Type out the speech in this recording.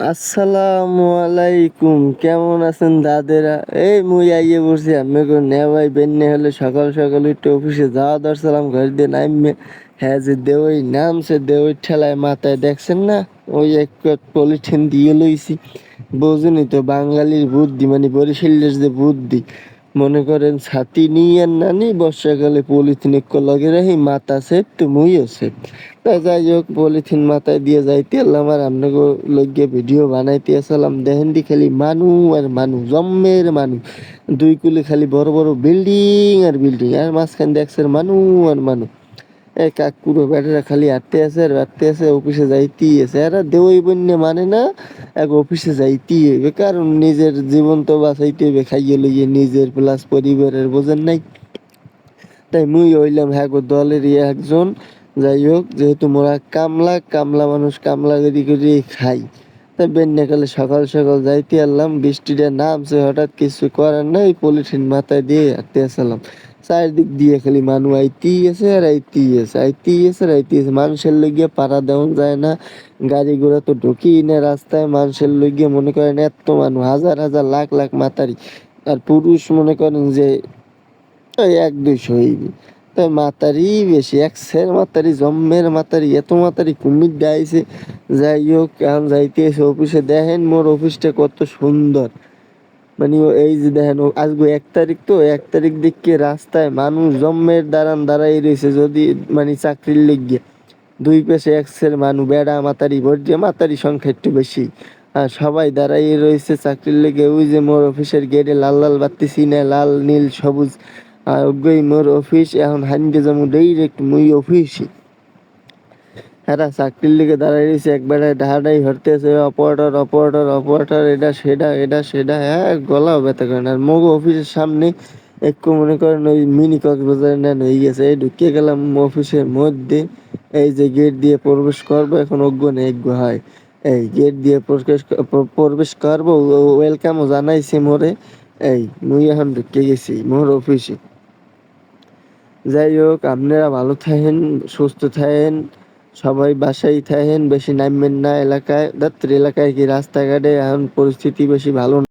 আসসালামু আলাইকুম। কেমন আছেন দাদেরা? এই, মুই আইয়ে বসছি আমি কো নেওয়াই বেন্নে হলে সকাল সকাল উঠে অফিসে যাওয়া দরছিলাম ঘর দিয়ে নাইমে হ্যাঁ যে দেওয়াই নামছে দেওয়াই ঠেলায় মাথায়, দেখছেন না? ওই এক পলিথিন দিয়ে লইছি। বোঝুনি তো, বাঙালির বুদ্ধি মানে বরিশালের যে বুদ্ধি মনে করেন, ছাতি নিয়ে না নি বর্ষাকালে পলিথিন লগে রাখি, মাথা সেট তো মুইও সেট। তা যাই হোক, পলিথিন মাথায় দিয়ে যাইতে এলাম আর আপনাকে লগে ভিডিও বানাইতে আসলাম। দেখেন দি খালি মানু আর মানু, জম্মের মানু। দুই কুলে খালি বড় বড় বিল্ডিং আর বিল্ডিং, আর মাঝখান দেখছে মানু আর মানু। এ কাকুরো ব্যাটারা খালি হাঁটতে আছে আর হাঁটতে আছে অফিসে যাইতেই আছে এরা দেওয়াই বন্যে মানে না, এক অফিসে যাইতেই হইবে। কারণ নিজের জীবন তো বাঁচাইতে হইবে, খাইয়ে লইয়ে নিজের প্লাস পরিবারের বোঝেন নাই। তাই মুই হইলাম হ্যাঁ দলেরই একজন। যাই হোক, যেহেতু মোরা কামলা কামলা মানুষ, কামলা করি করি খাই। বেন্যাকালে সকাল সকাল যাইতে আনলাম বৃষ্টিটা নামছে, হঠাৎ কিছু করার নাই, পলিথিন মাথায় দিয়ে হাঁটতে আসলাম চারিদিক দিয়ে খালি মানুষ আইতেই আছে আর আইতেই আছে আইতেই আছে আর আইতেই আছে। মানুষের লইগে পাড়া দেওয়া যায় না, গাড়ি ঘোড়া তো ঢুকিই না রাস্তায়, মানুষের লইগে মনে করেন এত মানুষ হাজার হাজার লাখ লাখ মাতারি। আর পুরুষ মনে করেন যে এক দুইশো হইবি তাই মাতারি, বেশি এক সের মাতারি, জম্মের মাতারি, এত মাতারি কুমির ডাইছে যাই হোক এখন যাইতে এসে অফিসে দেখেন মোর অফিসটা কত সুন্দর। মানে এই যে দেখেন আজকে এক তারিখ তো, এক তারিখ দেখকে রাস্তায় মানুষ জম্মের দাঁড়ান দাঁড়াই রয়েছে যদি মানে চাকরির লেগে দুই পেশে এক সের মানুষ বেড়া, মাতারি ভোট দিয়ে মাতারি সংখ্যা একটু বেশি। আর সবাই দাঁড়াই রয়েছে চাকরির লেগে। ওই যে মোর অফিসের গেটে লাল লাল বাত্তি সিনে লাল, নীল, সবুজ। ওই মোর অফিস, এখন হান্ডে যেমন ডাইরেক্ট মুই অফিসই হ্যাঁ চাকরির লেগে দাঁড়াই রয়েছে একবারে ঢাড়াই হরতেছে অপারেটর অপারেটর অপারেটর, এটা সেটা এটা সেটা হ্যাঁ গলাও ব্যথা করেন আর মগু অফিসের সামনে একটু মনে করেন ওই মিনি কক্সবাজার নেন হয়ে গেছে, এই ঢুকিয়ে গেলাম অফিসের মধ্যে। এই যে গেট দিয়ে প্রবেশ করব, এখন অজ্ঞ নেই অজ্ঞ হয়। এই গেট দিয়ে প্রবেশ প্রবেশ করব ওয়েলকামও জানাইছে মোরে। এই, মুই এখন ঢুকে গেছি মোর অফিসে। যাই হোক আপনারা ভালো থাকেন, সুস্থ থাকেন, সবাই বাসায় থাকেন, বেশি নামবেন না, এলাকায় ধাত্রী এলাকায় কি রাস্তাঘাটে, এখন পরিস্থিতি বেশি ভালো না।